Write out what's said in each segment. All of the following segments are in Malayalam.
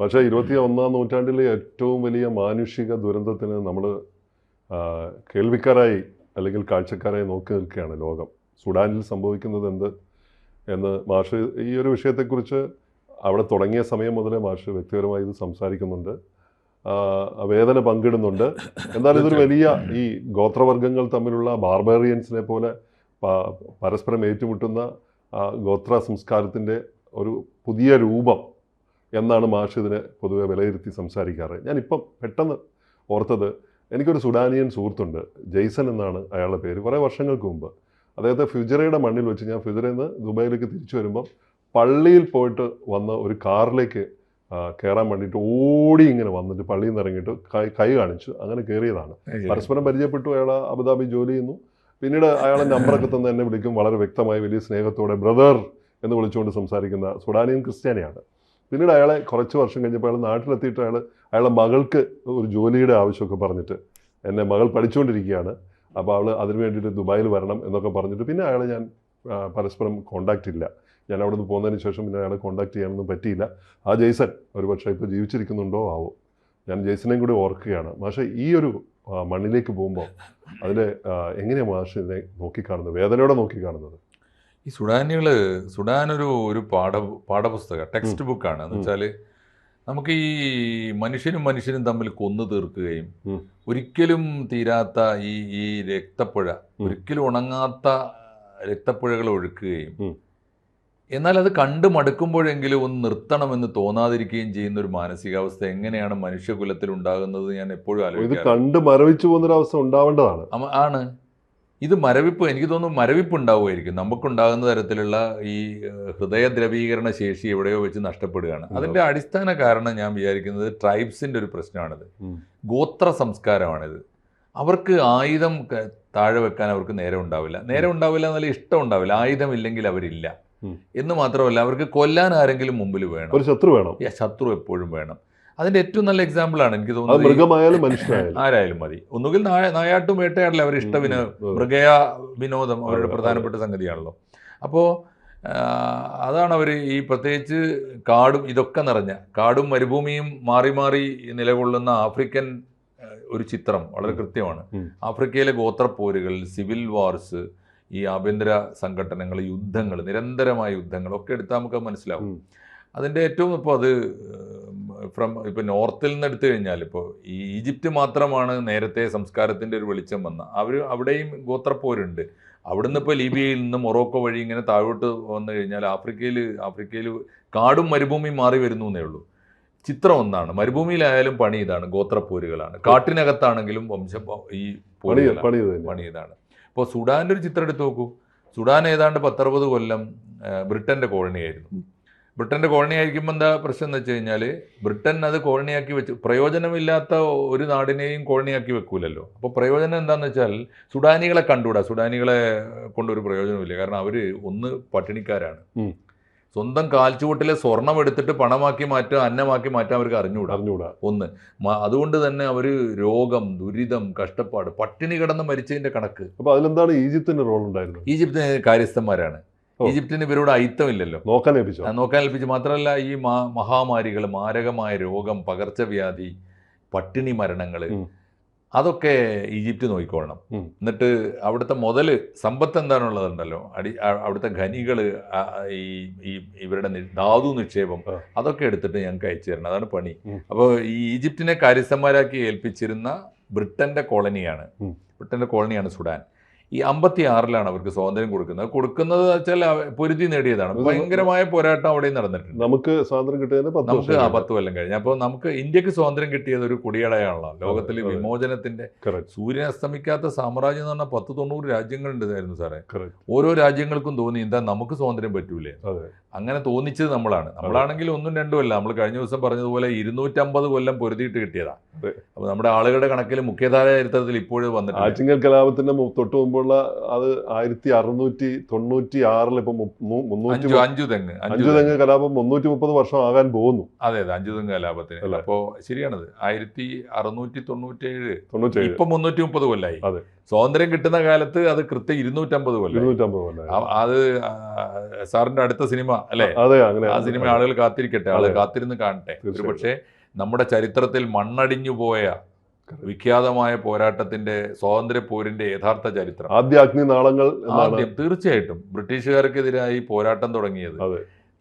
പക്ഷേ ഇരുപത്തി ഒന്നാം നൂറ്റാണ്ടിലെ ഏറ്റവും വലിയ മാനുഷിക ദുരന്തത്തിന് നമ്മൾ കേൾവിക്കാരായി അല്ലെങ്കിൽ കാഴ്ചക്കാരായി നോക്കി നിൽക്കുകയാണ് ലോകം. സുഡാനിൽ സംഭവിക്കുന്നത് എന്ത് എന്ന് മാഷ് ഈ ഒരു വിഷയത്തെക്കുറിച്ച് അവിടെ തുടങ്ങിയ സമയം മുതലേ മാഷ് വ്യക്തിപരമായി ഇത് സംസാരിക്കുന്നുണ്ട്. വേദന പങ്കിടുന്നുണ്ട്. എന്നാൽ ഇതൊരു വലിയ ഈ ഗോത്രവർഗങ്ങൾ തമ്മിലുള്ള ബാർബേറിയൻസിനെ പോലെ പരസ്പരം ഏറ്റുമുട്ടുന്ന ഗോത്ര സംസ്കാരത്തിന്റെ ഒരു പുതിയ രൂപം എന്നാണ് മാഷ് ഇതിനെ പൊതുവെ വിലയിരുത്തി സംസാരിക്കാറ്. ഞാനിപ്പം പെട്ടെന്ന് ഓർത്തത് എനിക്കൊരു സുഡാനിയൻ സുഹൃത്തുണ്ട് ജെയ്സൺ എന്നാണ് അയാളുടെ പേര്. കുറേ വർഷങ്ങൾക്ക് മുമ്പ് അദ്ദേഹത്തെ ഫ്യൂജറയുടെ മണ്ണിൽ വെച്ച് ഞാൻ ഫ്യുജറയിൽ നിന്ന് ദുബായിലേക്ക് തിരിച്ചു വരുമ്പം പള്ളിയിൽ പോയിട്ട് വന്ന ഒരു കാറിലേക്ക് കയറാൻ വേണ്ടിയിട്ട് ഓടി ഇങ്ങനെ വന്നിട്ട് പള്ളിയിൽ നിന്ന് ഇറങ്ങിയിട്ട് കൈ കൈ കാണിച്ചു. അങ്ങനെ കയറിയതാണ്. പരസ്പരം പരിചയപ്പെട്ടു. അയാൾ അബുദാബി ജോലി ചെയ്യുന്നു. പിന്നീട് അയാളെ നമ്പറൊക്കെ തന്ന് എന്നെ വിളിക്കും. വളരെ വ്യക്തമായി വലിയ സ്നേഹത്തോടെ ബ്രദർ എന്ന് വിളിച്ചുകൊണ്ട് സംസാരിക്കുന്ന സുഡാനിയൻ ക്രിസ്ത്യാനിയാണ്. പിന്നീട് അയാളെ കുറച്ച് വർഷം കഴിഞ്ഞപ്പോൾ അയാൾ നാട്ടിലെത്തിയിട്ട് അയാൾ അയാളുടെ മകൾക്ക് ഒരു ജോലിയുടെ ആവശ്യമൊക്കെ പറഞ്ഞിട്ട് എന്നെ മകൾ പഠിച്ചുകൊണ്ടിരിക്കുകയാണ്. അപ്പോൾ അവൾ അതിന് വേണ്ടിയിട്ട് ദുബായിൽ വരണം എന്നൊക്കെ പറഞ്ഞിട്ട് പിന്നെ അയാളെ ഞാൻ പരസ്പരം കോണ്ടാക്റ്റ് ഇല്ല. ഞാൻ അവിടെ നിന്ന് പോകുന്നതിന് ശേഷം പിന്നെ അയാളെ കോണ്ടാക്ട് ചെയ്യാനൊന്നും പറ്റിയില്ല. ആ ജെയ്സൺ ഒരു പക്ഷേ ഇപ്പോൾ ജീവിച്ചിരിക്കുന്നുണ്ടോ ആവോ? ഞാൻ ജെയ്സനെയും കൂടി ഓർക്കുകയാണ്. പക്ഷേ ഈ ഒരു മണ്ണിലേക്ക് പോകുമ്പോൾ അതിൽ എങ്ങനെയാണ് മാഷ് ഇതിനെ നോക്കിക്കാണുന്നത്? വേദനയോടെ നോക്കിക്കാണുന്നത്? ഈ സുഡാനികൾ സുഡാൻ ഒരു ഒരു പാഠ പാഠപുസ്തക ടെക്സ്റ്റ് ബുക്കാണ് എന്ന് വെച്ചാൽ നമുക്ക് ഈ മനുഷ്യനും മനുഷ്യനും തമ്മിൽ കൊന്നു തീർക്കുകയും ഒരിക്കലും തീരാത്ത ഈ ഈ രക്തപ്പുഴ ഒരിക്കലും ഉണങ്ങാത്ത രക്തപ്പുഴകൾ ഒഴുക്കുകയും എന്നാൽ അത് കണ്ടു മടുക്കുമ്പോഴെങ്കിലും ഒന്ന് നിർത്തണമെന്ന് തോന്നാതിരിക്കുകയും ചെയ്യുന്ന ഒരു മാനസികാവസ്ഥ എങ്ങനെയാണ് മനുഷ്യകുലത്തിൽ ഉണ്ടാകുന്നത് ഞാൻ എപ്പോഴും ഇത് ആലോചിക്കാറുണ്ട്. കണ്ട് മരവിച്ചു പോകുന്നൊരവസ്ഥ ഉണ്ടാവേണ്ടതാണ്. ആണ്. ഇത് മരവിപ്പ് എനിക്ക് തോന്നുന്നു മരവിപ്പ് ഉണ്ടാവുമായിരിക്കും നമുക്കുണ്ടാകുന്ന തരത്തിലുള്ള ഈ ഹൃദയദ്രവീകരണ ശേഷി എവിടെയോ വെച്ച് നഷ്ടപ്പെടുകയാണ്. അതിന്റെ അടിസ്ഥാന കാരണം ഞാൻ വിചാരിക്കുന്നത് ട്രൈബ്സിന്റെ ഒരു പ്രശ്നമാണിത്. ഗോത്ര സംസ്കാരമാണിത്. അവർക്ക് ആയുധം താഴെ വെക്കാൻ അവർക്ക് നേരം ഉണ്ടാവില്ല. നേരം ഉണ്ടാവില്ല എന്നല്ല ഇഷ്ടം ഉണ്ടാവില്ല. ആയുധം ഇല്ലെങ്കിൽ അവരില്ല. എന്ന് മാത്രമല്ല അവർക്ക് കൊല്ലാൻ ആരെങ്കിലും മുമ്പിൽ വേണം. ഒരു ശത്രു വേണം. ശത്രു എപ്പോഴും വേണം. അതിന്റെ ഏറ്റവും നല്ല എക്സാമ്പിൾ ആണ് എനിക്ക് തോന്നുന്നത് മൃഗമായാലും മനുഷ്യനായാലും. ആരായാലും മതി. ഒന്നുകിൽ നായ നായാട്ടും വേട്ടയാടലും അവർ ഇഷ്ടവിന് മൃഗയ വിനോദം അവരുടെ പ്രധാനപ്പെട്ട സംഗതിയാണല്ലോ. അപ്പോൾ അതാണ് അവർ ഈ പ്രത്യേകിച്ച് കാടും ഇതൊക്കെ നിറഞ്ഞ കാടും മരുഭൂമിയും മാറി മാറി നിലകൊള്ളുന്ന ആഫ്രിക്കൻ ഒരു ചിത്രം വളരെ. കൃത്യമാണ്. ആഫ്രിക്കയിലെ ഗോത്രപ്പോരുകൾ സിവിൽ വാർസ് ഈ ആഭ്യന്തര സംഘടനകൾ യുദ്ധങ്ങൾ നിരന്തരമായ യുദ്ധങ്ങൾ ഒക്കെ എടുത്താൽ നമുക്ക് മനസ്സിലാവും. അതിന്റെ ഏറ്റവും ഇപ്പോൾ അത് ഫ്രം ഇപ്പോൾ നോർത്തിൽ നിന്ന് എടുത്തു കഴിഞ്ഞാൽ ഇപ്പോൾ ഈ ഈജിപ്റ്റ് മാത്രമാണ് നേരത്തെ സംസ്കാരത്തിന്റെ ഒരു വെളിച്ചം വന്ന. അവർ അവിടെയും ഗോത്രപ്പോരുണ്ട്. അവിടുന്ന് ഇപ്പോൾ ലിബിയയിൽ നിന്ന് മൊറോക്കോ വഴി ഇങ്ങനെ താഴോട്ട് വന്നു കഴിഞ്ഞാൽ ആഫ്രിക്കയിൽ ആഫ്രിക്കയിൽ കാടും മരുഭൂമിയും മാറി വരുന്നു എന്നേ ഉള്ളൂ. ചിത്രം ഒന്നാണ്. മരുഭൂമിയിലായാലും പണി ഇതാണ്. ഗോത്രപ്പോരുകളാണ്. കാട്ടിനകത്താണെങ്കിലും വംശ ഈ പണി ഇതാണ്. ഇപ്പോൾ സുഡാന്റെ ഒരു ചിത്രം എടുത്ത് നോക്കൂ. സുഡാൻ ഏതാണ്ട് പത്തറുപത് കൊല്ലം ബ്രിട്ടന്റെ ബ്രിട്ടന്റെ കോളനിയായിരുന്നു. ബ്രിട്ടന്റെ കോളനി ആയിരിക്കുമ്പോൾ എന്താ പ്രശ്നം എന്ന് വെച്ച് കഴിഞ്ഞാൽ ബ്രിട്ടൻ അത് കോളനിയാക്കി വെച്ച് പ്രയോജനമില്ലാത്ത ഒരു നാടിനെയും കോളനിയാക്കി വെക്കൂലല്ലോ. അപ്പോൾ പ്രയോജനം എന്താണെന്ന് വെച്ചാൽ സുഡാനികളെ കണ്ടുകൂടാ. സുഡാനികളെ കൊണ്ടൊരു പ്രയോജനമില്ല കാരണം അവർ ഒന്ന് പട്ടിണിക്കാരാണ്. സ്വന്തം കാൽച്ചുവട്ടിലെ സ്വർണം എടുത്തിട്ട് പണമാക്കി മാറ്റുക അന്നമാക്കി മാറ്റാൻ അവർക്ക് അറിഞ്ഞുകൂടാ അറിഞ്ഞുകൂടാ ഒന്ന്. അതുകൊണ്ട് തന്നെ അവർ രോഗം ദുരിതം കഷ്ടപ്പാട് പട്ടിണി കിടന്ന് മരിച്ചതിന്റെ കണക്ക്. അപ്പോൾ അതിലെന്താണ് ഈജിപ്തിന്റെ റോൾ ഉണ്ടായിരുന്നത് ഈജിപ്തിന് കാര്യസ്ഥന്മാരാണ്. ഈജിപ്തിന് ഇവരോട് അയിത്തമില്ലല്ലോ. നോക്കാൻ ഏൽപ്പിച്ചോ? നോക്കാൻ ഏൽപ്പിച്ച് മാത്രമല്ല ഈ മാ- മഹാമാരികൾ മാരകമായ രോഗം പകർച്ചവ്യാധി പട്ടിണി മരണങ്ങൾ. അതൊക്കെ ഈജിപ്ത് നോക്കിക്കൊള്ളണം എന്നിട്ട് അവിടുത്തെ മുതൽ സമ്പത്ത് എന്താണുള്ളതുണ്ടല്ലോ? അടി അവിടുത്തെ ഖനികൾ ഈ ഈ ഇവരുടെ ധാതു നിക്ഷേപം അതൊക്കെ എടുത്തിട്ട് ഞങ്ങൾക്ക് അയച്ചു തരണം. അതാണ് പണി. അപ്പോൾ ഈ ഈജിപ്തിനെ കാര്യസ്ഥന്മാരാക്കി ഏൽപ്പിച്ചിരുന്ന ബ്രിട്ടന്റെ കോളനിയാണ്. ബ്രിട്ടന്റെ കോളനിയാണ് സുഡാൻ. ഈ അമ്പത്തി ആറിലാണ് അവർക്ക് സ്വാതന്ത്ര്യം കൊടുക്കുന്നത്. കൊടുക്കുന്നത് വെച്ചാൽ പൊരുതി നേടിയതാണ്. ഭയങ്കരമായ പോരാട്ടം അവിടെ നടന്നിട്ടുണ്ട്. നമുക്ക് സ്വാതന്ത്ര്യം കിട്ടിയത് നമുക്ക് ആ പത്ത് കൊല്ലം കഴിഞ്ഞു. അപ്പോൾ നമുക്ക് ഇന്ത്യയ്ക്ക് സ്വാതന്ത്ര്യം കിട്ടിയത് ഒരു കുടിയടയാണല്ലോ. ലോകത്തിലെ. വിമോചനത്തിന്റെ സൂര്യൻ അസ്തമിക്കാത്ത സാമ്രാജ്യം എന്ന് പറഞ്ഞാൽ പത്ത് തൊണ്ണൂറ് രാജ്യങ്ങളുണ്ടായിരുന്നു സാറേ. ഓരോ രാജ്യങ്ങൾക്കും തോന്നി എന്താ നമുക്ക് സ്വാതന്ത്ര്യം പറ്റൂലേ? അങ്ങനെ തോന്നിച്ചത് നമ്മളാണ്. നമ്മളാണെങ്കിൽ ഒന്നും രണ്ടും അല്ല. നമ്മൾ കഴിഞ്ഞ ദിവസം പറഞ്ഞതുപോലെ ഇരുന്നൂറ്റമ്പത് കൊല്ലം പൊരുതിയിട്ട് കിട്ടിയതാ. അപ്പൊ അപ്പോൾ നമ്മുടെ ആളുകളുടെ കണക്കിൽ മുഖ്യധാര ചരിത്രത്തിൽ ഇപ്പോഴും വന്നിട്ടുണ്ട്. ആറ്റിങ്ങൽ കലാപത്തിന്റെ തൊട്ട് മുമ്പുള്ള അത് ആയിരത്തി അറുന്നൂറ്റി തൊണ്ണൂറ്റി ആറിൽ ഇപ്പൊ മുന്നൂറ്റി അഞ്ചു തെങ്ങ് അഞ്ചു തെങ്ങ്. കലാപം മുന്നൂറ്റി മുപ്പത് വർഷം ആകാൻ പോകുന്നു. അതെ അതെ അഞ്ചു തെങ്ങ് കലാപത്തിന്. അപ്പോ അപ്പോൾ ശരിയാണത്. ആയിരത്തി അറുന്നൂറ്റി തൊണ്ണൂറ്റേഴ്. തൊണ്ണൂറ്റേഴ്. ഇപ്പൊ മുന്നൂറ്റി മുപ്പത് കൊല്ലായി. അതെ. സ്വാതന്ത്ര്യം കിട്ടുന്ന കാലത്ത് അത് കൃത്യം ഇരുന്നൂറ്റമ്പത് കൊല്ലം? ഇരുന്നൂറ്റമ്പത് കൊല്ലം? അത് സാറിന്റെ അടുത്ത സിനിമ അല്ലേ? ആ സിനിമ ആളുകൾ കാത്തിരിക്കട്ടെ ആളുകൾ. കാത്തിരുന്ന് കാണട്ടെ. പക്ഷേ നമ്മുടെ ചരിത്രത്തിൽ മണ്ണടിഞ്ഞു പോയ വിഖ്യാതമായ പോരാട്ടത്തിന്റെ സ്വാതന്ത്ര്യ പോരിന്റെ യഥാർത്ഥ ചരിത്രം. ആദ്യ അഗ്നി നാളങ്ങൾ എന്നാണ് ആദ്യം തീർച്ചയായിട്ടും ബ്രിട്ടീഷുകാർക്കെതിരായി പോരാട്ടം തുടങ്ങിയത്.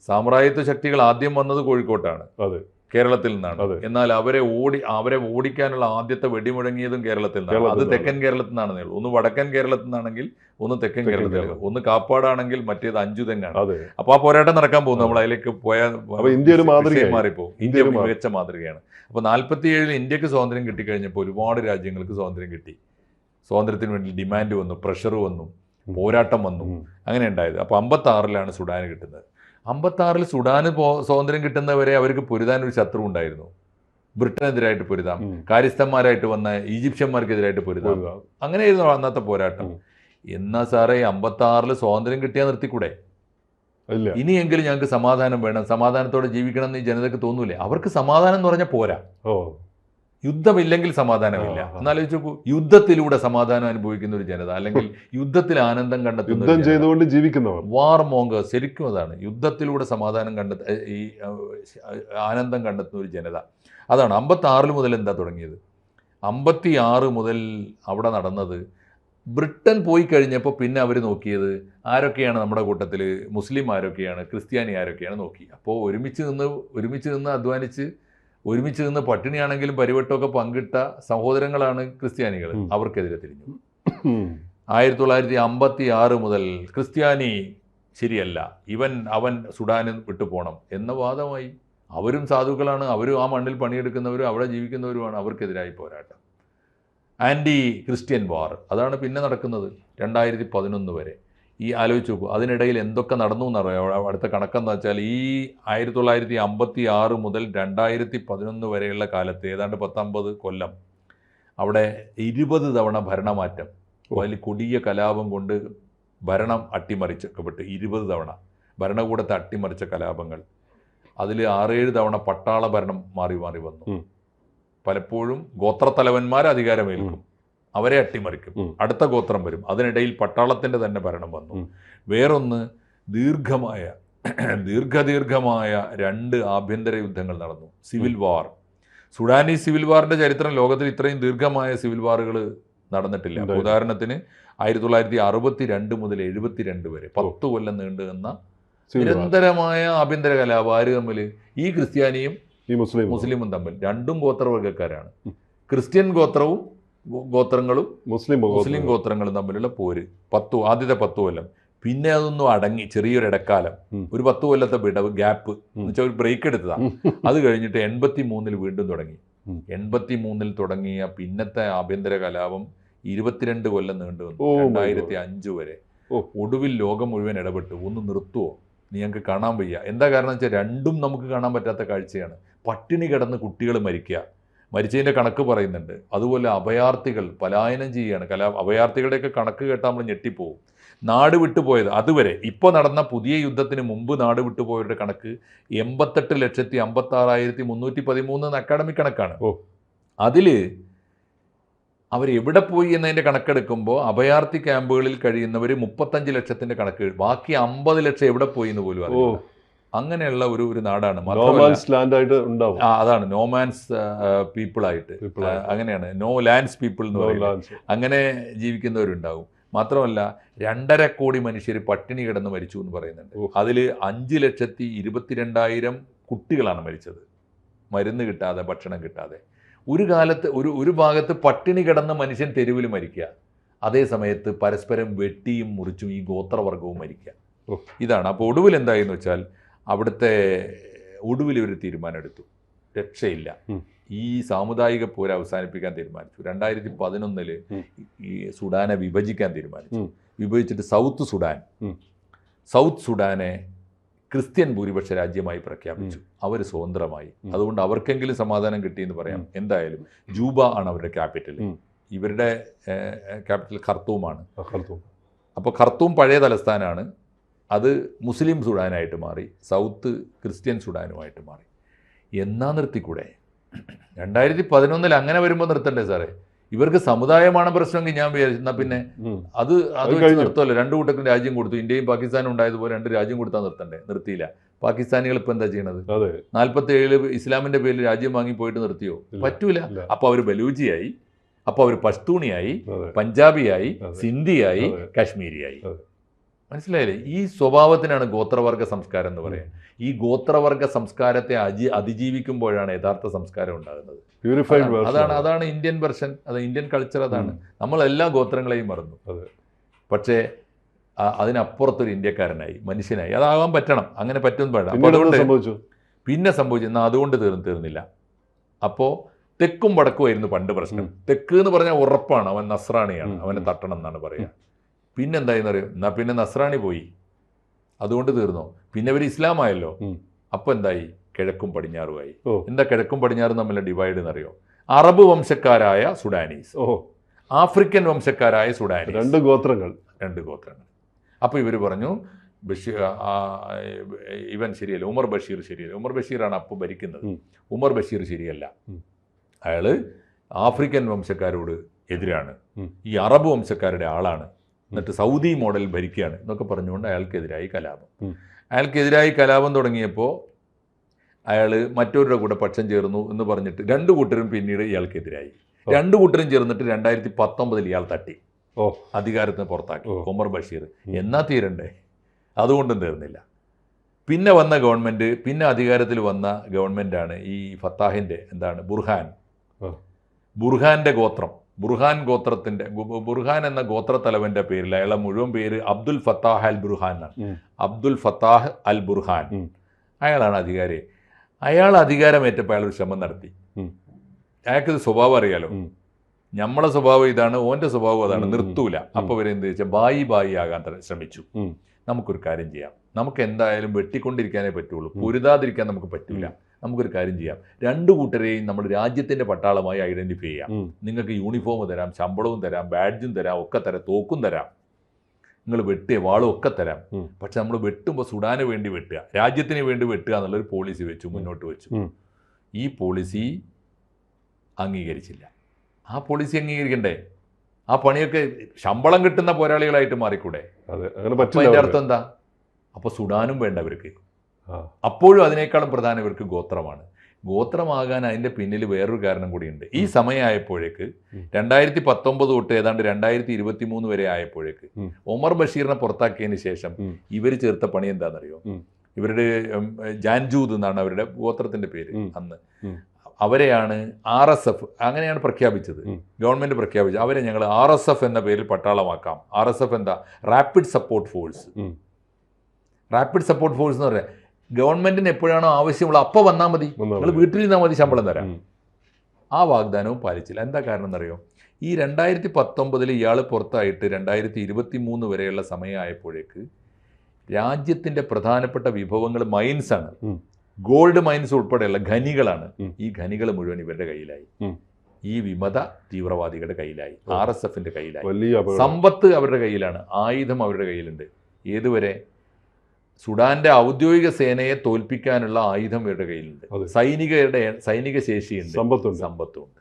സാമ്രാജ്യത്വ ശക്തികൾ ആദ്യം വന്നത് കോഴിക്കോട്ടാണ്. അതെ. കേരളത്തിൽ നിന്നാണ്. എന്നാൽ അവരെ ഓടി അവരെ ഓടിക്കാനുള്ള ആദ്യത്തെ വെടിമുഴങ്ങിയതും കേരളത്തിൽ നിന്നാണ്. അത് തെക്കൻ കേരളത്തിൽ നിന്നാണ് ഉള്ളൂ. ഒന്ന് വടക്കൻ കേരളത്തിൽ നിന്നാണെങ്കിൽ ഒന്ന് തെക്കൻ കേരളത്തിൽ ഒന്ന് കാപ്പാടാണെങ്കിൽ മറ്റേത് അഞ്ചു തെങ്ങാണ്. അപ്പൊ ആ പോരാട്ടം നടക്കാൻ പോകും നമ്മൾ അതിലേക്ക് പോയാൽ ഇന്ത്യ ഒരു മാതൃക മാറിപ്പോ ഇന്ത്യ ഒരു മികച്ച മാതൃകയാണ്. അപ്പൊ നാല്പത്തി ഏഴിൽ ഇന്ത്യയ്ക്ക് സ്വാതന്ത്ര്യം കിട്ടിക്കഴിഞ്ഞപ്പോൾ ഒരുപാട് രാജ്യങ്ങൾക്ക് സ്വാതന്ത്ര്യം കിട്ടി. സ്വാതന്ത്ര്യത്തിന് വേണ്ടി ഡിമാൻഡ് വന്നു പ്രഷർ വന്നു പോരാട്ടം വന്നു. അങ്ങനെ ഉണ്ടായത്. അപ്പോൾ അമ്പത്തി ആറിലാണ് സുഡാന് കിട്ടുന്നത്. അമ്പത്തി ആറിൽ സുഡാന് പോ സ്വാതന്ത്ര്യം കിട്ടുന്നവരെ അവർക്ക് പൊരുതാൻ ഒരു ശത്രു ഉണ്ടായിരുന്നു. ബ്രിട്ടനെതിരായിട്ട് പൊരുതാം. കാര്യസ്ഥന്മാരായിട്ട് വന്ന ഈജിപ്ഷ്യന്മാർക്കെതിരായിട്ട് പൊരുതാം. അങ്ങനെയായിരുന്നു അന്നത്തെ പോരാട്ടം. എന്നാ സാറേ അമ്പത്തി ആറിൽ സ്വാതന്ത്ര്യം കിട്ടിയാൽ നിർത്തിക്കൂടെ? ഇനിയെങ്കിലും ഞങ്ങൾക്ക് സമാധാനം വേണം. സമാധാനത്തോടെ ജീവിക്കണം എന്ന് ഈ ജനതയ്ക്ക് തോന്നൂലേ? അവർക്ക് സമാധാനം എന്ന് പറഞ്ഞാൽ പോരാ. ഓ. യുദ്ധമില്ലെങ്കിൽ സമാധാനമില്ല. എന്നാലോചിച്ച് നോക്കൂ യുദ്ധത്തിലൂടെ സമാധാനം അനുഭവിക്കുന്ന ഒരു ജനത അല്ലെങ്കിൽ യുദ്ധത്തിൽ ആനന്ദം കണ്ടെത്തുന്ന യുദ്ധം ചെയ്തുകൊണ്ട് ജീവിക്കുന്നവർ. വാർ മോങ്ക ശരിക്കും അതാണ്. യുദ്ധത്തിലൂടെ സമാധാനം കണ്ടെത്ത ഈ ആനന്ദം കണ്ടെത്തുന്ന ഒരു ജനത. അതാണ് അമ്പത്തി ആറിൽ മുതൽ എന്താ തുടങ്ങിയത്? അമ്പത്തി ആറ് മുതൽ അവിടെ നടന്നത് ബ്രിട്ടൻ പോയി കഴിഞ്ഞപ്പോൾ പിന്നെ അവർ നോക്കിയത് ആരൊക്കെയാണ് നമ്മുടെ കൂട്ടത്തിൽ മുസ്ലിം ആരൊക്കെയാണ്? ക്രിസ്ത്യാനി ആരൊക്കെയാണ് നോക്കി? അപ്പോൾ ഒരുമിച്ച് നിന്ന് ഒരുമിച്ച് നിന്ന് അധ്വാനിച്ച് ഒരുമിച്ച് നിന്ന് പട്ടിണിയാണെങ്കിലും പരിവട്ടമൊക്കെ പങ്കിട്ട സഹോദരങ്ങളാണ് ക്രിസ്ത്യാനികൾ. അവർക്കെതിരെ തിരിഞ്ഞു. ആയിരത്തി തൊള്ളായിരത്തി അമ്പത്തി ആറ് മുതൽ ക്രിസ്ത്യാനി ശരിയല്ല. ഇവൻ അവൻ സുഡാനിൽ വിട്ടുപോകണം എന്ന വാദമായി. അവരും സാധുക്കളാണ്. അവരും ആ മണ്ണിൽ പണിയെടുക്കുന്നവരും അവിടെ ജീവിക്കുന്നവരുമാണ് അവർക്കെതിരായി പോരാട്ടം. Anti Christian war. അതാണ് പിന്നെ നടക്കുന്നത്. രണ്ടായിരത്തി പതിനൊന്ന് വരെ. ഈ ആലോചിച്ച് നോക്കൂ. അതിനിടയിൽ എന്തൊക്കെ നടന്നു എന്നറിയാം. അടുത്ത കണക്കെന്ന് വെച്ചാൽ ഈ ആയിരത്തി തൊള്ളായിരത്തി അമ്പത്തി ആറ് മുതൽ രണ്ടായിരത്തി പതിനൊന്ന് വരെയുള്ള കാലത്ത് ഏതാണ്ട് പത്തൊമ്പത് കൊല്ലം അവിടെ ഇരുപത് തവണ ഭരണമാറ്റം. വലിയ കൊടിയ കലാപം കൊണ്ട് ഭരണം അട്ടിമറിച്ചപ്പെട്ട് ഇരുപത് തവണ. ഭരണകൂടത്തെ അട്ടിമറിച്ച കലാപങ്ങൾ. അതിൽ ആറേഴ് തവണ പട്ടാള ഭരണം മാറി മാറി വന്നു. പലപ്പോഴും ഗോത്രത്തലവന്മാർ അധികാരമേൽക്കും. അവരെ അട്ടിമറിക്കും. അടുത്ത ഗോത്രം വരും. അതിനിടയിൽ പട്ടാളത്തിന്റെ തന്നെ ഭരണം വന്നു. വേറൊന്ന് ദീർഘമായ ദീർഘദീർഘമായ രണ്ട് ആഭ്യന്തര യുദ്ധങ്ങൾ നടന്നു. Civil war. സുഡാനി സിവിൽ വാറിന്റെ ചരിത്രം ലോകത്തിൽ ഇത്രയും ദീർഘമായ സിവിൽ വാറുകൾ നടന്നിട്ടില്ല. ഉദാഹരണത്തിന് ആയിരത്തി തൊള്ളായിരത്തി അറുപത്തി രണ്ട് മുതൽ എഴുപത്തിരണ്ട് വരെ പത്ത് കൊല്ലം നീണ്ടു നിന്ന നിരന്തരമായ ആഭ്യന്തര കലാപം. ആര് തമ്മിൽ ഈ ക്രിസ്ത്യാനിയും മുസ്ലിമും. തമ്മിൽ. രണ്ടും ഗോത്രവർഗക്കാരാണ്. ക്രിസ്ത്യൻ ഗോത്രവും ഗോത്രങ്ങളും മുസ്ലിം മുസ്ലിം ഗോത്രങ്ങളും തമ്മിലുള്ള പോര്. പത്തു ആദ്യത്തെ പത്തു കൊല്ലം. പിന്നെ അതൊന്നും അടങ്ങി ചെറിയൊരു ഇടക്കാലം. ഒരു പത്ത് കൊല്ലത്തെ വിടവ് ഗ്യാപ്പ്. എന്ന് വെച്ചാൽ ഒരു ബ്രേക്ക് എടുത്തതാണ് അത് കഴിഞ്ഞിട്ട് എൺപത്തി മൂന്നിൽ വീണ്ടും തുടങ്ങി. എൺപത്തി മൂന്നിൽ തുടങ്ങിയ പിന്നത്തെ ആഭ്യന്തര കലാപം ഇരുപത്തിരണ്ട് കൊല്ലം നീണ്ടു വന്നു. രണ്ടായിരത്തി അഞ്ച് വരെ. ഓ. ഒടുവിൽ ലോകം മുഴുവൻ ഇടപെട്ടു. ഒന്ന് നിർത്തുവോ? നീ ഞങ്ങൾക്ക് കാണാൻ വയ്യ. എന്താ കാരണം വെച്ചാൽ രണ്ടും നമുക്ക് കാണാൻ പറ്റാത്ത കാഴ്ചയാണ്. പട്ടിണി കിടന്ന് കുട്ടികൾ മരിക്കുക മരിച്ചതിന്റെ കണക്ക് പറയുന്നുണ്ട്. അതുപോലെ അഭയാർത്ഥികൾ പലായനം ചെയ്യുകയാണ്. കലാ അഭയാർത്ഥികളുടെയൊക്കെ കണക്ക് കേട്ടാൽ നമ്മൾ ഞെട്ടിപ്പോവും. നാട് വിട്ടുപോയത് അതുവരെ ഇപ്പോൾ നടന്ന പുതിയ യുദ്ധത്തിന് മുമ്പ് നാട് വിട്ടുപോയവരുടെ കണക്ക് എൺപത്തെട്ട് ലക്ഷത്തി അമ്പത്താറായിരത്തി മുന്നൂറ്റി പതിമൂന്ന് എന്ന അക്കാഡമിക് കണക്കാണ്. ഓ. അതിൽ അവർ എവിടെ പോയി എന്നതിന്റെ കണക്കെടുക്കുമ്പോൾ അഭയാർത്ഥി ക്യാമ്പുകളിൽ കഴിയുന്നവർ മുപ്പത്തഞ്ച് ലക്ഷത്തിന്റെ കണക്ക് ബാക്കി അമ്പത് ലക്ഷം എവിടെ പോയി എന്ന് പോലും ഓ. അറിയില്ല. അങ്ങനെയുള്ള ഒരു ഒരു നാടാണ്. ഉണ്ടാവും. അതാണ്. നോമാൻസ് പീപ്പിൾ ആയിട്ട്. അങ്ങനെയാണ്. നോ ലാൻഡ്സ് പീപ്പിൾ എന്ന് പറയുന്നത്. അങ്ങനെ ജീവിക്കുന്നവരുണ്ടാവും. മാത്രമല്ല രണ്ടര കോടി മനുഷ്യർ പട്ടിണി കിടന്ന് മരിച്ചു എന്ന് പറയുന്നുണ്ട്. അതിൽ അഞ്ച് ലക്ഷത്തി ഇരുപത്തിരണ്ടായിരം കുട്ടികളാണ് മരിച്ചത്. മരുന്ന് കിട്ടാതെ ഭക്ഷണം കിട്ടാതെ. ഒരു കാലത്ത് ഒരു ഒരു ഭാഗത്ത് പട്ടിണി കിടന്ന മനുഷ്യൻ തെരുവിൽ മരിക്കുക അതേ സമയത്ത് പരസ്പരം വെട്ടിയും മുറിച്ചും ഈ ഗോത്രവർഗവും മരിക്കുക ഇതാണ്. അപ്പോൾ ഒടുവിൽ എന്തായെന്ന് വെച്ചാൽ അവിടുത്തെ ഒടുവിൽ ഒരു തീരുമാനം എടുത്തു രക്ഷയില്ല ഈ സാമുദായിക പോര് അവസാനിപ്പിക്കാൻ തീരുമാനിച്ചു. രണ്ടായിരത്തി പതിനൊന്നിൽ ഈ സുഡാനെ വിഭജിക്കാൻ തീരുമാനിച്ചു. വിഭജിച്ചിട്ട് സൗത്ത് സുഡാൻ. സൗത്ത് സുഡാനെ ക്രിസ്ത്യൻ ഭൂരിപക്ഷ രാജ്യമായി പ്രഖ്യാപിച്ചു. അവർ സ്വതന്ത്രമായി. അതുകൊണ്ട് അവർക്കെങ്കിലും സമാധാനം കിട്ടിയെന്ന് പറയാം. എന്തായാലും ജൂബ ആണ് അവരുടെ ക്യാപിറ്റൽ ഇവരുടെ ക്യാപിറ്റൽ ഖർത്തൂമാണ്. അപ്പോൾ ഖർത്തൂം പഴയ തലസ്ഥാനാണ്. അത് മുസ്ലിം സുഡാനായിട്ട് മാറി സൗത്ത് ക്രിസ്ത്യൻ സുഡാനുമായിട്ട് മാറി. എന്നാ നിർത്തിക്കൂടെ? രണ്ടായിരത്തി പതിനൊന്നിൽ അങ്ങനെ വരുമ്പോൾ നിർത്തണ്ടേ സാറേ? ഇവർക്ക് സമുദായമാണ് പ്രശ്നമെങ്കിൽ ഞാൻ വിചാരിച്ചു പിന്നെ അത് അത് വെച്ച്. നിർത്തുമല്ലോ രണ്ടു കൂട്ടർക്കും രാജ്യം കൊടുത്തു. ഇന്ത്യയും പാകിസ്ഥാനും ഉണ്ടായതുപോലെ രണ്ട് രാജ്യം കൊടുത്താൽ നിർത്തണ്ടേ? നിർത്തിയില്ല. പാകിസ്ഥാനികൾ ഇപ്പൊ എന്താ ചെയ്യണത്? നാല്പത്തി നാൽപ്പത്തി ഏഴിൽ ഇസ്ലാമിന്റെ പേരിൽ രാജ്യം വാങ്ങി പോയിട്ട് നിർത്തിയോ? പറ്റൂല. അപ്പോൾ അപ്പൊ അവർ ബലൂജിയായി അപ്പൊ അവർ പഷ്തൂണിയായി പഞ്ചാബിയായി സിന്ധിയായി. കാശ്മീരിയായി. മനസ്സിലായില്ലേ? ഈ സ്വഭാവത്തിനാണ് ഗോത്രവർഗ സംസ്കാരം എന്ന് പറയുന്നത്. ഈ ഗോത്രവർഗ സംസ്കാരത്തെ അജി അതിജീവിക്കുമ്പോഴാണ് യഥാർത്ഥ സംസ്കാരം ഉണ്ടാകുന്നത്. പ്യൂരിഫൈഡ് അതാണ് അതാണ് ഇന്ത്യൻ വെർഷൻ അത് ഇന്ത്യൻ കൾച്ചർ അതാണ്. നമ്മൾ എല്ലാ ഗോത്രങ്ങളെയും മറന്നു. അത്. പക്ഷേ അതിനപ്പുറത്തൊരു ഇന്ത്യക്കാരനായി മനുഷ്യനായി. അതാകാൻ പറ്റണം. അങ്ങനെ പറ്റും വേണ്ട അപ്പോൾ അതുകൊണ്ട് സംഭവിച്ചു? പിന്നെ സംഭവിച്ചു. എന്നാൽ അതുകൊണ്ട് തീർന്നു തീർന്നില്ല. അപ്പോൾ തെക്കും വടക്കുമായിരുന്നു പണ്ട് പ്രശ്നം. തെക്ക് എന്ന് പറഞ്ഞാൽ ഉറപ്പാണ്. അവൻ നസ്രാണിയാണ്. അവനെ തട്ടണം എന്നാണ് പറയുക. പിന്നെ എന്തായെന്ന് അറിയോ എന്നാ പിന്നെ നസ്രാണി പോയി. അതുകൊണ്ട് തീർന്നോ. പിന്നെ ഇവർ ഇസ്ലാമായല്ലോ. ഉം. അപ്പോൾ എന്തായി? കിഴക്കും പടിഞ്ഞാറുമായി. എന്താ കിഴക്കും പടിഞ്ഞാറും തമ്മിലെ ഡിവൈഡ് എന്നറിയോ? അറബ് വംശക്കാരായ സുഡാനീസ്. ഓ ആഫ്രിക്കൻ വംശക്കാരായ സുഡാനീസ്. രണ്ട് ഗോത്രങ്ങൾ. രണ്ട് ഗോത്രങ്ങൾ. അപ്പോൾ ഇവർ പറഞ്ഞു ബഷീർ ഇവൻ ശരിയല്ല ഉമർ ബഷീർ ശരിയല്ല. ഉമർ ബഷീറാണ് അപ്പോൾ ഭരിക്കുന്നത്. ഉമർ ബഷീർ ശരിയല്ല. അയാൾ അയാൾ ആഫ്രിക്കൻ വംശക്കാരോട് എതിരാണ്. ഈ അറബ് വംശക്കാരുടെ ആളാണ്. എന്നിട്ട് സൗദി മോഡൽ ഭരിക്കുകയാണ് എന്നൊക്കെ പറഞ്ഞുകൊണ്ട് അയാൾക്കെതിരായി കലാപം. അയാൾക്കെതിരായി കലാപം തുടങ്ങിയപ്പോൾ അയാൾ മറ്റവരുടെ കൂടെ പക്ഷം ചേർന്നു എന്ന് പറഞ്ഞിട്ട് രണ്ട് കൂട്ടരും പിന്നീട് ഇയാൾക്കെതിരായി. രണ്ട് കൂട്ടരും ചേർന്നിട്ട് രണ്ടായിരത്തി പത്തൊമ്പതിൽ ഇയാൾ തട്ടി. ഓ. അധികാരത്തിന് പുറത്താക്കി. Omar Bashir. എന്നാ തീരണ്ടേ? അതുകൊണ്ടും തീർന്നില്ല. പിന്നെ വന്ന ഗവൺമെന്റ് പിന്നെ അധികാരത്തിൽ വന്ന ഗവൺമെന്റാണ് ഈ ഫത്താഹിന്റെ എന്താണ് ബുർഹാൻ. ബുർഹാന്റെ ഗോത്രം. ബുർഹാൻ ഗോത്രത്തിന്റെ ബുർഹാൻ എന്ന ഗോത്രത്തലവന്റെ പേരിൽ അയാളെ മുഴുവൻ പേര് അബ്ദുൽ ഫത്താഹ് അൽ ബുർഹാൻ എന്നാണ് അബ്ദുൽ ഫത്താഹ് അൽ ബുർഹാൻ. അയാളാണ് അധികാരി. അയാൾ അധികാരമേറ്റപ്പോൾ അയാൾ ഒരു ശ്രമം നടത്തി. അയാൾക്ക് അയാൾക്കിത് സ്വഭാവം അറിയാലോ? നമ്മളെ സ്വഭാവം ഇതാണ് ഓന്റെ സ്വഭാവം അതാണ് നിർത്തൂല. അപ്പൊ ഇവരെ എന്ത് വെച്ചാൽ ബായി ബായി ആകാൻ ശ്രമിച്ചു. നമുക്കൊരു കാര്യം ചെയ്യാം. നമുക്ക് എന്തായാലും വെട്ടിക്കൊണ്ടിരിക്കാനേ പറ്റുള്ളൂ. പൊരുതാതിരിക്കാൻ നമുക്ക് പറ്റൂല. നമുക്കൊരു കാര്യം ചെയ്യാം. രണ്ടു കൂട്ടരെയും നമ്മൾ രാജ്യത്തിന്റെ പട്ടാളമായി ഐഡന്റിഫൈ ചെയ്യാം. നിങ്ങൾക്ക് യൂണിഫോം തരാം ശമ്പളവും തരാം ബാഡ്ജും തരാം ഒക്കെ തരാം തോക്കും തരാം. നിങ്ങൾ വെട്ടിയ വാളും ഒക്കെ തരാം. പക്ഷെ നമ്മൾ വെട്ടുമ്പോൾ സുഡാന് വേണ്ടി വെട്ടുക രാജ്യത്തിന് വേണ്ടി വെട്ടുക എന്നുള്ളൊരു പോളിസി വെച്ചു മുന്നോട്ട് വെച്ചു. ഈ പോളിസി അംഗീകരിച്ചില്ല. ആ പോളിസി അംഗീകരിക്കണ്ടേ? ആ പണിയൊക്കെ ശമ്പളം കിട്ടുന്ന പോരാളികളായിട്ട് മാറിക്കൂടെ? അതെ അങ്ങനെ പറ്റില്ല അതിന്റെ അർത്ഥം എന്താ? അപ്പൊ സുഡാനും വേണ്ട അവർക്ക്. അപ്പോഴും അതിനേക്കാളും പ്രധാനം ഇവർക്ക് ഗോത്രമാണ്. ഗോത്രമാകാൻ അതിന്റെ പിന്നിൽ വേറൊരു കാരണം കൂടിയുണ്ട്. ഈ സമയമായപ്പോഴേക്ക്. രണ്ടായിരത്തി പത്തൊമ്പത് തൊട്ട് ഏതാണ്ട് രണ്ടായിരത്തി ഇരുപത്തി മൂന്ന് വരെ ആയപ്പോഴേക്ക്. ഒമർ ബഷീറിനെ പുറത്താക്കിയതിന് ശേഷം ഇവർ ചേർത്ത പണി എന്താണെന്നറിയോ? ഇവരുടെ ജാൻജൂദ് എന്നാണ് അവരുടെ ഗോത്രത്തിന്റെ പേര് അന്ന്. അവരെയാണ് ആർ എസ് എഫ് അങ്ങനെയാണ് പ്രഖ്യാപിച്ചത്. ഗവൺമെന്റ് പ്രഖ്യാപിച്ചത് അവരെ ഞങ്ങൾ ആർ എസ് എഫ് എന്ന പേരിൽ പട്ടാളമാക്കാം. ആർ എസ് എഫ് എന്താ? Rapid support force rapid support force എന്ന് പറയാം. ഗവൺമെന്റിന് എപ്പോഴാണോ ആവശ്യമുള്ള അപ്പോൾ വന്നാൽ മതി. നിങ്ങൾ വീട്ടിൽ നിന്നാൽ മതി ശമ്പളം തരാം ആ വാഗ്ദാനവും പാലിച്ചില്ല. എന്താ കാരണം എന്നറിയോ? ഈ രണ്ടായിരത്തി പത്തൊമ്പതിൽ ഇയാൾ പുറത്തായിട്ട് രണ്ടായിരത്തി ഇരുപത്തി മൂന്ന് വരെയുള്ള സമയമായപ്പോഴേക്ക് രാജ്യത്തിന്റെ പ്രധാനപ്പെട്ട വിഭവങ്ങൾ മൈൻസ് ആണ്. ഗോൾഡ് മൈൻസ് ഉൾപ്പെടെയുള്ള ഖനികളാണ് ഈ ഖനികൾ മുഴുവൻ ഇവരുടെ കയ്യിലായി. ഈ വിമത തീവ്രവാദികളുടെ കയ്യിലായി. ആർ എസ് എഫിന്റെ കയ്യിലായി. സമ്പത്ത് അവരുടെ കയ്യിലാണ്. ആയുധം അവരുടെ കയ്യിലുണ്ട്. ഏതുവരെ? സുഡാന്റെ ഔദ്യോഗിക സേനയെ തോൽപ്പിക്കാനുള്ള ആയുധം ഇവരുടെ കയ്യിലുണ്ട്. സൈനികരുടെ സൈനിക ശേഷിയുണ്ട്. സമ്പത്തുണ്ട്. സമ്പത്തുണ്ട്.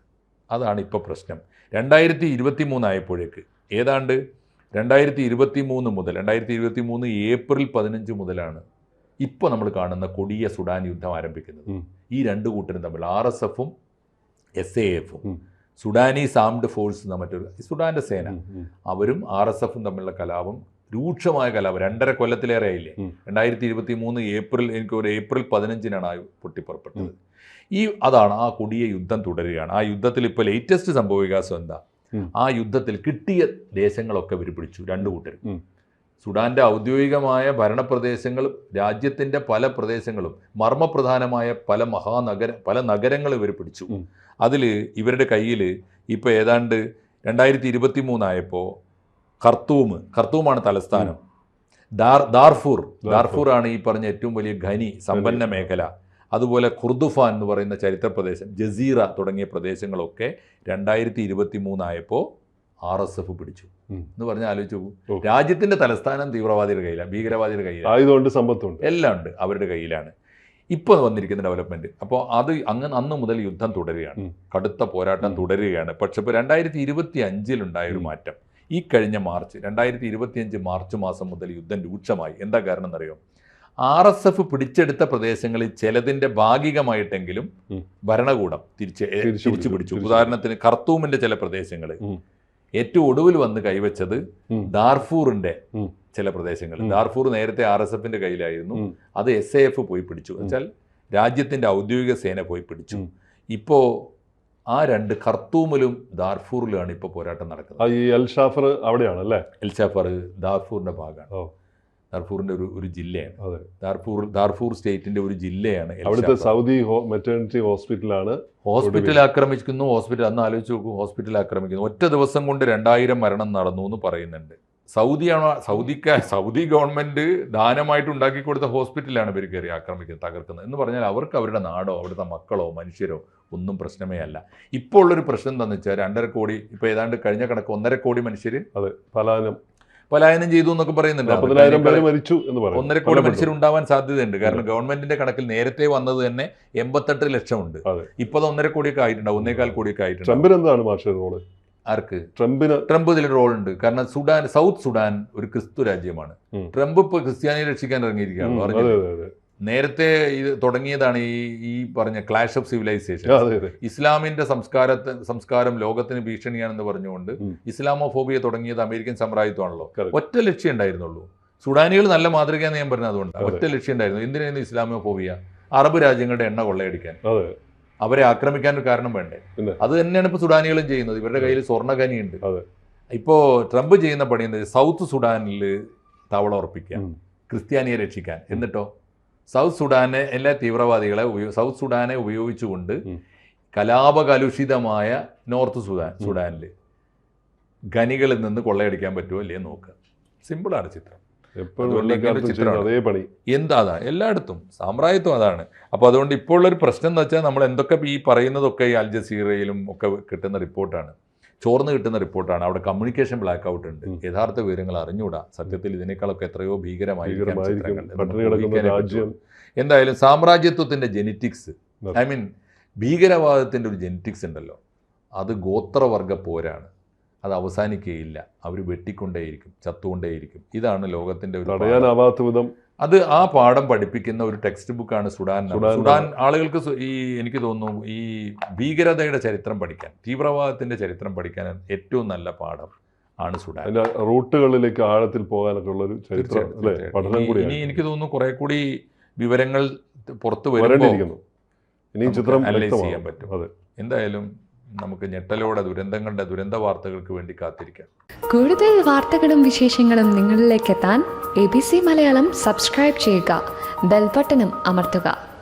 അതാണ് ഇപ്പോൾ പ്രശ്നം. രണ്ടായിരത്തി ഇരുപത്തി മൂന്നായപ്പോഴേക്ക് ഏതാണ്ട് രണ്ടായിരത്തി ഇരുപത്തി മൂന്ന് മുതൽ രണ്ടായിരത്തി ഇരുപത്തി മൂന്ന് ഏപ്രിൽ പതിനഞ്ച് മുതലാണ് ഇപ്പോൾ നമ്മൾ കാണുന്ന കൊടിയ സുഡാൻ യുദ്ധം ആരംഭിക്കുന്നത്. ഈ രണ്ട് കൂട്ടരും തമ്മിൽ ആർ എസ് എഫും എസ് എ എഫും. സുഡാനീസ് ആംഡ് ഫോഴ്സ് എന്ന മറ്റൊരു സുഡാന്റെ സേന. അവരും ആർ എസ് എഫും തമ്മിലുള്ള കലാപം രൂക്ഷമായ കലാപം. രണ്ടര കൊല്ലത്തിലേറെ ആയില്ലേ? ഉം. രണ്ടായിരത്തി ഇരുപത്തി മൂന്ന് ഏപ്രിൽ എനിക്ക് ഒരു ഏപ്രിൽ പതിനഞ്ചിനാണ് ആ പൊട്ടിപ്പുറപ്പെട്ടത് ഈ അതാണ് ആ കൊടിയ യുദ്ധം തുടരുകയാണ്. ആ യുദ്ധത്തിൽ ഇപ്പോൾ ലേറ്റസ്റ്റ് സംഭവ വികാസം എന്താ? ആ യുദ്ധത്തിൽ കിട്ടിയ ദേശങ്ങളൊക്കെ ഇവർ പിടിച്ചു രണ്ടു കൂട്ടരും. സുഡാന്റെ സുഡാന്റെ ഔദ്യോഗികമായ ഭരണപ്രദേശങ്ങളും രാജ്യത്തിന്റെ പല പ്രദേശങ്ങളും മർമ്മപ്രധാനമായ പല മഹാനഗര പല നഗരങ്ങൾ ഇവർ പിടിച്ചു. അതിൽ ഇവരുടെ കയ്യിൽ ഇപ്പോൾ ഏതാണ്ട് രണ്ടായിരത്തി ഇരുപത്തി മൂന്നായപ്പോൾ ഖർത്തൂം ഖർത്തൂമാണ് തലസ്ഥാനം. ദാർ ദാർഫൂർ. ദാർഫൂർ. ആണ് ഈ പറഞ്ഞ ഏറ്റവും വലിയ ഖനി സമ്പന്ന മേഖല. അതുപോലെ ഖുർദുഫാൻ എന്ന് പറയുന്ന ചരിത്ര പ്രദേശം ജസീറ തുടങ്ങിയ പ്രദേശങ്ങളൊക്കെ രണ്ടായിരത്തി ഇരുപത്തി മൂന്നായപ്പോൾ ആർ എസ് എഫ് പിടിച്ചു. എന്ന് പറഞ്ഞാൽ ആലോചിച്ചു പോകും. രാജ്യത്തിന്റെ തലസ്ഥാനം തീവ്രവാദിയുടെ കയ്യിലാണ് ഭീകരവാദിയുടെ കയ്യിലാണ് ആയതുകൊണ്ട് സമ്പത്തുണ്ട്. എല്ലാം ഉണ്ട് അവരുടെ കയ്യിലാണ്. ഇപ്പോൾ വന്നിരിക്കുന്ന ഡെവലപ്മെന്റ്. അപ്പോൾ അത് അങ്ങ് അന്ന് മുതൽ യുദ്ധം തുടരുകയാണ്. കടുത്ത പോരാട്ടം തുടരുകയാണ്. പക്ഷെ ഇപ്പോൾ രണ്ടായിരത്തി ഇരുപത്തി അഞ്ചിലുണ്ടായ ഒരു മാറ്റം. ഈ കഴിഞ്ഞ മാർച്ച് രണ്ടായിരത്തി ഇരുപത്തി അഞ്ച് മാർച്ച് മാസം മുതൽ യുദ്ധം രൂക്ഷമായി. എന്താ കാരണം എന്നറിയോ? ആർ എസ് എഫ് പിടിച്ചെടുത്ത പ്രദേശങ്ങളിൽ ചിലതിന്റെ ഭാഗികമായിട്ടെങ്കിലും. ഭരണകൂടം തിരിച്ച് തിരിച്ചു പിടിച്ചു, ഉദാഹരണത്തിന് ഖർത്തൂമിന്റെ ചില പ്രദേശങ്ങൾ. ഏറ്റവും ഒടുവിൽ വന്ന് കൈവച്ചത് ദാർഫൂറിന്റെ ചില പ്രദേശങ്ങൾ. ദാർഫൂർ നേരത്തെ ആർ എസ് എഫിന്റെ കയ്യിലായിരുന്നു. അത് എസ് എ എഫ് പോയി പിടിച്ചു. വെച്ചാൽ രാജ്യത്തിന്റെ ഔദ്യോഗിക സേന പോയി പിടിച്ചു. ഉം. ആ രണ്ട് ഖർത്തൂമിലും ദാർഫൂറിലുമാണ് ഇപ്പോൾ പോരാട്ടം നടക്കുന്നത്. ഈ എൽ ഷാഫർ അവിടെയാണ് അല്ലേ? എൽഷാഫർ ദാർഫൂറിന്റെ ഭാഗമാണ്. ദാർഫൂറിന്റെ ദാർഫൂറിന്റെ ഒരു ഒരു ജില്ലയാണ്. ദാർഫൂർ ദാർഫൂർ സ്റ്റേറ്റിന്റെ ഒരു ജില്ലയാണ് എൽ അവിടുത്തെ സൗദി മെറ്റേണിറ്റി ഹോസ്പിറ്റലാണ് ഹോസ്പിറ്റൽ ആക്രമിക്കുന്നു ഹോസ്പിറ്റൽ അന്ന് ആലോചിച്ച് നോക്കും ഹോസ്പിറ്റൽ ആക്രമിക്കുന്നു. ഒറ്റ ദിവസം കൊണ്ട് രണ്ടായിരം മരണം നടന്നു എന്ന് പറയുന്നുണ്ട്. സൗദിയാണോ സൗദിക്ക സൗദി ഗവൺമെന്റ് ദാനമായിട്ട് ഉണ്ടാക്കി കൊടുത്ത ഹോസ്പിറ്റലാണ് ഇവർ കയറി ആക്രമിക്കുന്നത് തകർക്കുന്നത്. എന്ന് പറഞ്ഞാൽ അവർക്ക് അവരുടെ നാടോ അവിടുത്തെ മക്കളോ മനുഷ്യരോ ഒന്നും പ്രശ്നമേ അല്ല. ഇപ്പോൾ ഉള്ളൊരു പ്രശ്നം എന്താണെന്ന് വെച്ചാൽ രണ്ടര കോടി ഇപ്പോൾ ഏതാണ്ട് കഴിഞ്ഞ കണക്ക് ഒന്നര കോടി മനുഷ്യർ അതെ പലായനം. പലായനം ചെയ്തു എന്നൊക്കെ പറയുന്നുണ്ട്. മരിച്ചു എന്ന് പറയും. ഒന്നര കോടി മനുഷ്യർ ഉണ്ടാവാൻ സാധ്യതയുണ്ട്. കാരണം ഗവൺമെന്റിന്റെ കണക്കിൽ നേരത്തെ വന്നത് തന്നെ എൺപത്തെട്ട് ലക്ഷം ഉണ്ട് അതെ. ഇപ്പൊ അത് ഒന്നര കോടിയൊക്കെ ആയിട്ടുണ്ടാവും ഒന്നേകാൽ കോടിയൊക്കെ ആയിട്ടുണ്ട് ട്രംപിന് എന്താണ് മാഷ റോൾ ആർക്ക്? ട്രംപിന് ട്രംപ് ഇതിൽ റോൾ ഉണ്ട് കാരണം സുഡാൻ സൗത്ത് സുഡാൻ ഒരു ക്രിസ്തു രാജ്യമാണ്. ട്രംപ് ഇപ്പൊ ക്രിസ്ത്യാനിയെ രക്ഷിക്കാൻ ഇറങ്ങിയിരിക്കുകയാണ്. അതെ നേരത്തെ ഇത് തുടങ്ങിയതാണ് ഈ ഈ പറഞ്ഞ ക്ലാഷ് ഓഫ് സിവിലൈസേഷൻ. ഇസ്ലാമിന്റെ സംസ്കാരത്തെ സംസ്കാരം ലോകത്തിന് ഭീഷണിയാണെന്ന് പറഞ്ഞുകൊണ്ട് ഇസ്ലാമോ ഇസ്ലാമോഫോബിയ തുടങ്ങിയത് അമേരിക്കൻ സമ്പ്രായത്വമാണല്ലോ ഒറ്റ ലക്ഷ്യം ഉണ്ടായിരുന്നുള്ളൂ. സുഡാനികൾ നല്ല മാതൃകയെന്ന് ഞാൻ പറഞ്ഞത് അതുകൊണ്ട് ഒറ്റ ലക്ഷ്യം ഉണ്ടായിരുന്നു. എന്തിനായിരുന്നു ഇസ്ലാമോഫോബിയ? അറബ് രാജ്യങ്ങളുടെ എണ്ണ കൊള്ളയടിക്കാൻ. അവരെ ആക്രമിക്കാൻ ഒരു കാരണം വേണ്ടേ? അത് തന്നെയാണ് ഇപ്പൊ സുഡാനികളും ചെയ്യുന്നത്. ഇവരുടെ കയ്യിൽ സ്വർണഖനിയുണ്ട്. ഇപ്പോ ട്രംപ് ചെയ്യുന്ന പണി എന്താ? സൗത്ത് സുഡാനിൽ താവളം ഉറപ്പിക്കുക. ക്രിസ്ത്യാനിയെ രക്ഷിക്കാൻ. എന്നിട്ടോ? സൗത്ത് സുഡാനെ എല്ലാ തീവ്രവാദികളെ സൗത്ത് സുഡാനെ ഉപയോഗിച്ചുകൊണ്ട്. കലാപകലുഷിതമായ നോർത്ത് സുഡാൻ സുഡാനിൽ ഖനികളിൽ നിന്ന് കൊള്ളയടിക്കാൻ പറ്റുമോ അല്ലേ നോക്കുക. സിമ്പിളാണ് ചിത്രം. അതേ പണി. എന്താ അതാ? എല്ലായിടത്തും. സാമ്രാജ്യത്വം അതാണ്. അപ്പോൾ അതുകൊണ്ട് ഇപ്പോൾ ഉള്ളൊരു പ്രശ്നം എന്ന് വെച്ചാൽ നമ്മൾ എന്തൊക്കെ ഈ പറയുന്നതൊക്കെ ഈ അൽജസീറയിലും ഒക്കെ കിട്ടുന്ന റിപ്പോർട്ടാണ്. ചോർന്ന് കിട്ടുന്ന റിപ്പോർട്ടാണ്. അവിടെ കമ്മ്യൂണിക്കേഷൻ ബ്ലാക്ക് ഔട്ട് ഉണ്ട് യഥാർത്ഥ വിവരങ്ങൾ അറിഞ്ഞുകൂടാ സത്യത്തിൽ ഇതിനേക്കാളൊക്കെ എത്രയോ ഭീകരമായി എന്തായാലും സാമ്രാജ്യത്വത്തിന്റെ ജെനറ്റിക്സ് ഐ മീൻ ഭീകരവാദത്തിന്റെ ഒരു ജെനറ്റിക്സ് ഉണ്ടല്ലോ. അത് ഗോത്രവർഗ പോരാണ്. അത് അവസാനിക്കുകയില്ല. അവർ വെട്ടിക്കൊണ്ടേയിരിക്കും ചത്തുകൊണ്ടേയിരിക്കും. ഇതാണ് ലോകത്തിന്റെ ഒരു പാഠം. തടയാനാവാത്ത വിധം അത് ആ പാഠം പഠിപ്പിക്കുന്ന ഒരു ടെക്സ്റ്റ് ബുക്കാണ് സുഡാൻ സുഡാൻ ആളുകൾക്ക് ഈ എനിക്ക് തോന്നുന്നു ഈ ഭീകരതയുടെ ചരിത്രം പഠിക്കാൻ തീവ്രവാദത്തിന്റെ ചരിത്രം പഠിക്കാൻ ഏറ്റവും നല്ല പാഠം ആണ് സുഡാൻ. റൂട്ടുകളിലേക്ക് ആഴത്തിൽ പോകാനൊക്കെ ഉള്ള ഒരു ചരിത്രം. ഇനി- എനിക്ക് തോന്നുന്നു കുറെ കൂടി വിവരങ്ങൾ പുറത്തു വരുമ്പോൾ ഇനിയും ചിത്രം അനലൈസ് ചെയ്യാൻ പറ്റും. എന്തായാലും നമുക്ക് ഞെട്ടലോടെ ദുരന്തങ്ങളുടെ ദുരന്ത വാർത്തകൾക്ക് വേണ്ടി കാത്തിരിക്കാം. കൂടുതൽ വാർത്തകളും വിശേഷങ്ങളും നിങ്ങളിലേക്ക് എത്താൻ A B C Malayalam subscribe ചെയ്യുക. ബെൽബട്ടനും അമർത്തുക.